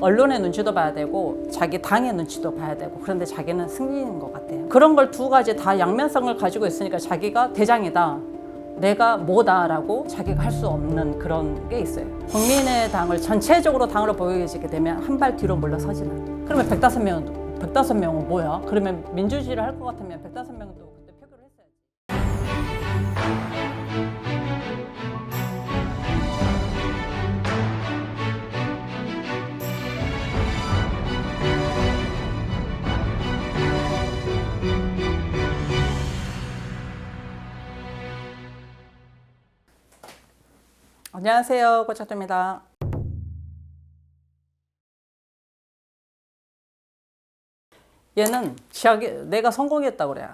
언론의 눈치도 봐야 되고 자기 당의 눈치도 봐야 되고 그런데 자기는 승리인 것 같아요. 그런 걸 두 가지 다 양면성을 가지고 있으니까 자기가 대장이다. 내가 뭐다라고 자기가 할 수 없는 그런 게 있어요. 국민의 당을 전체적으로 당으로 보여지게 되면 한 발 뒤로 물러서지는. 그러면 105명, 105명은 뭐야? 그러면 민주주의를 할 것 같으면 105명도 안녕하세요. 고작입니다. 얘는 자기 내가 성공했다고 그래요.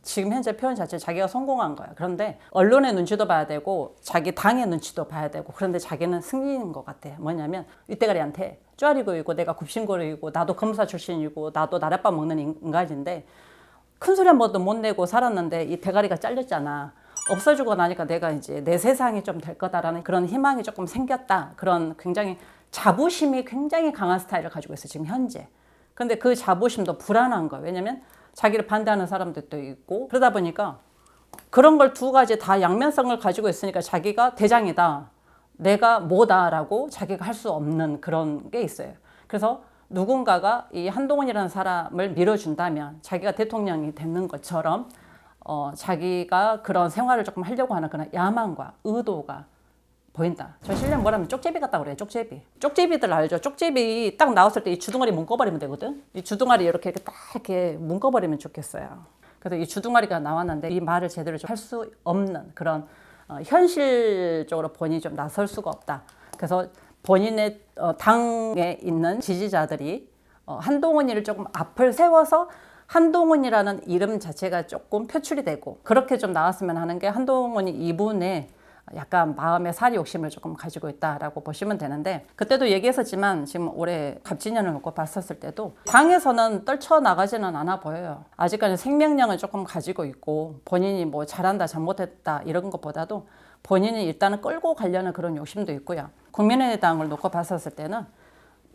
지금 현재 표현 자체 자기가 성공한 거야. 그런데 언론의 눈치도 봐야 되고 자기 당의 눈치도 봐야 되고 그런데 자기는 승리인 것 같아. 뭐냐면 윗대가리한테 쪼아리고 있고 내가 굽신거리고 나도 검사 출신이고 나도 나랏밥 먹는 인간인데 큰 소리 한 번도 못 내고 살았는데 이 대가리가 잘렸잖아. 없어지고 나니까 내가 이제 내 세상이 좀 될 거다라는 그런 희망이 조금 생겼다. 그런 굉장히 자부심이 굉장히 강한 스타일을 가지고 있어 지금 현재. 근데 그 자부심도 불안한 거예요. 왜냐면 자기를 반대하는 사람들도 있고 그러다 보니까 그런 걸 두 가지 다 양면성을 가지고 있으니까 자기가 대장이다. 내가 뭐다라고 자기가 할 수 없는 그런 게 있어요. 그래서 누군가가 이 한동훈이라는 사람을 밀어준다면 자기가 대통령이 되는 것처럼 어, 자기가 그런 생활을 조금 하려고 하는 그런 야망과 의도가 보인다. 저 실력 뭐라면 쪽제비 같다 그래요. 쪽제비. 쪽제비들 알죠? 쪽제비 딱 나왔을 때 이 주둥아리 묶어버리면 되거든. 이 주둥아리 이렇게 이렇게 딱 이렇게 묶어버리면 좋겠어요. 그래서 이 주둥아리가 나왔는데 이 말을 제대로 할 수 없는 그런 어, 현실적으로 본인이 좀 나설 수가 없다. 그래서 본인의 어, 당에 있는 지지자들이 어, 한동훈이를 조금 앞을 세워서 한동훈이라는 이름 자체가 조금 표출이 되고 그렇게 좀 나왔으면 하는 게 한동훈이 이분의 약간 마음의 살이 욕심을 조금 가지고 있다라고 보시면 되는데 그때도 얘기했었지만 지금 올해 갑진년을 놓고 봤었을 때도 당에서는 떨쳐 나가지는 않아 보여요. 아직까지 생명력을 조금 가지고 있고 본인이 뭐 잘한다 잘못했다 이런 것보다도 본인이 일단은 끌고 가려는 그런 욕심도 있고요. 국민의당을 놓고 봤었을 때는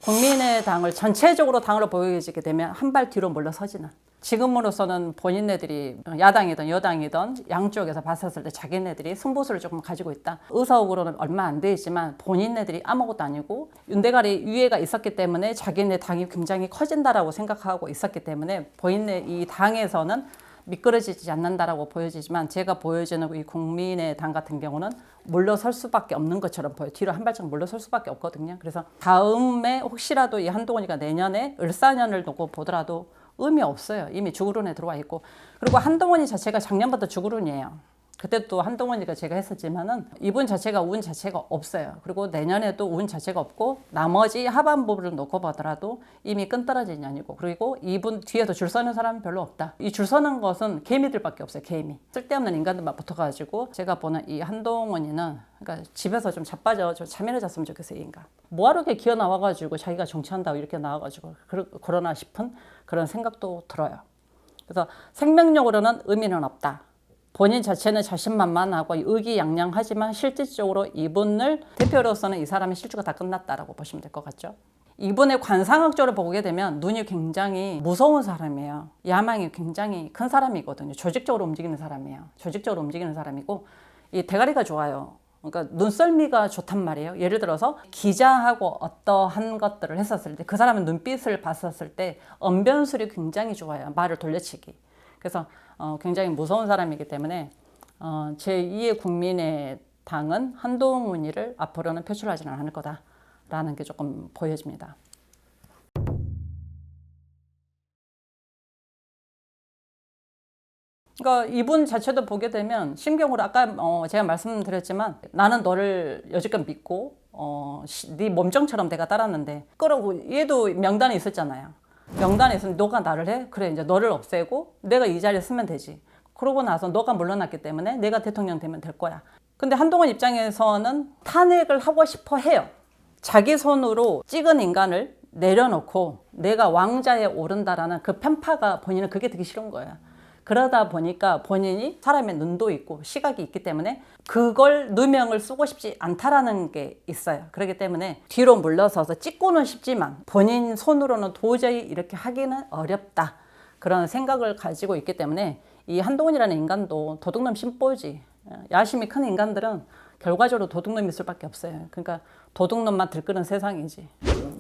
국민의당을 전체적으로 당으로 보여지게 되면 한 발 뒤로 물러서지는 지금으로서는 본인네들이 야당이든 여당이든 양쪽에서 봤었을 때 자기네들이 승부수를 조금 가지고 있다. 의석으로는 얼마 안 되지만 본인네들이 아무것도 아니고 윤대가리 위에가 있었기 때문에 자기네 당이 굉장히 커진다라고 생각하고 있었기 때문에 본인네 이 당에서는 미끄러지지 않는다라고 보여지지만 제가 보여지는 이 국민의 당 같은 경우는 물러설 수밖에 없는 것처럼 보여. 뒤로 한 발짝 물러설 수밖에 없거든요. 그래서 다음에 혹시라도 이 한동훈이가 내년에 을사년을 놓고 보더라도 의미 없어요. 이미 주구론에 들어와 있고. 그리고 한동훈이 자체가 작년부터 주구론이에요. 그때 또 한동훈이가 제가 했었지만은 이분 자체가 운 자체가 없어요. 그리고 내년에도 운 자체가 없고 나머지 하반부를 놓고 보더라도 이미 끈 떨어진 년이고 그리고 이분 뒤에도 줄 서는 사람이 별로 없다. 이 줄 서는 것은 개미들밖에 없어요. 개미. 쓸데없는 인간들만 붙어가지고 제가 보는 이 한동훈이는 그러니까 집에서 좀 자빠져 좀 차면해졌으면 좋겠어요. 이 인간. 뭐하러 이렇게 기어 나와가지고 자기가 정치한다고 이렇게 나와가지고 그러, 그러나 싶은 그런 생각도 들어요. 그래서 생명력으로는 의미는 없다. 본인 자체는 자신만만하고 의기양양하지만 실질적으로 이분을 대표로서는 이 사람의 실주가 다 끝났다라고 보시면 될 것 같죠. 이분의 관상학적으로 보게 되면 눈이 굉장히 무서운 사람이에요. 야망이 굉장히 큰 사람이거든요. 조직적으로 움직이는 사람이에요. 조직적으로 움직이는 사람이고 이 대가리가 좋아요. 그러니까 눈썰미가 좋단 말이에요. 예를 들어서 기자하고 어떠한 것들을 했었을 때 그 사람의 눈빛을 봤었을 때 언변술이 굉장히 좋아요. 말을 돌려치기. 그래서 어, 굉장히 무서운 사람이기 때문에 어, 제2의 국민의 당은 한동훈이를 앞으로는 표출하지는 않을 거다라는 게 조금 보여집니다. 그러니까 이분 자체도 보게 되면 심경으로 아까 어 제가 말씀드렸지만 나는 너를 여지껏 믿고 어네 몸종처럼 내가 따랐는데 그러고 얘도 명단에 있었잖아요. 명단에 있으면 너가 나를 해? 그래 이제 너를 없애고 내가 이 자리에 쓰면 되지. 그러고 나서 너가 물러났기 때문에 내가 대통령 되면 될 거야. 근데 한동훈 입장에서는 탄핵을 하고 싶어 해요. 자기 손으로 찍은 인간을 내려놓고 내가 왕자에 오른다라는 그 편파가 본인은 그게 되게 싫은 거야. 그러다 보니까 본인이 사람의 눈도 있고 시각이 있기 때문에 그걸 누명을 쓰고 싶지 않다라는 게 있어요. 그렇기 때문에 뒤로 물러서서 찍고는 싶지만 본인 손으로는 도저히 이렇게 하기는 어렵다. 그런 생각을 가지고 있기 때문에 이 한동훈이라는 인간도 도둑놈 심보지. 야심이 큰 인간들은 결과적으로 도둑놈일 수밖에 없어요. 그러니까 도둑놈만 들끓는 세상이지.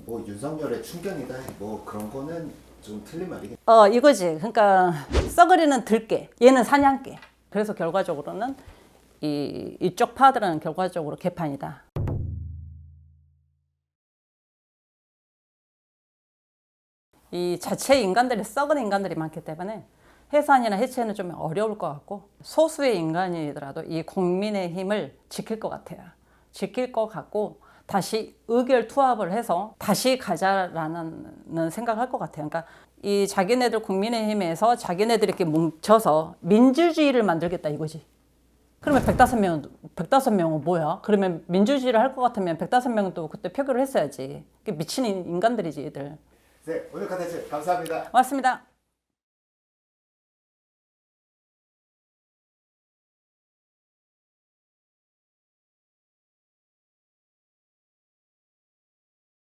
뭐 윤석열의 충견이다 뭐 그런 거는 좀 틀린 말이겠. 어 이거지. 그러니까 썩어리는 들개, 얘는 사냥개. 그래서 결과적으로는 이 이쪽 파들은 결과적으로 개판이다. 이 자체 인간들이 썩은 인간들이 많기 때문에 해산이나 해체는 좀 어려울 것 같고 소수의 인간이더라도 이 국민의 힘을 지킬 것 같아요. 지킬 것 같고 다시 의결 투합을 해서 다시 가자라는 생각할 것 같아요. 그러니까 이 자기네들 국민의힘에서 자기네들이 이렇게 뭉쳐서 민주주의를 만들겠다 이거지. 그러면 105명은 105명은 뭐야? 그러면 민주주의를 할 것 같으면 105명도 그때 표결을 했어야 지 미친 인간들이지 얘들. 네 오늘 컨텐츠 감사합니다. 고맙습니다.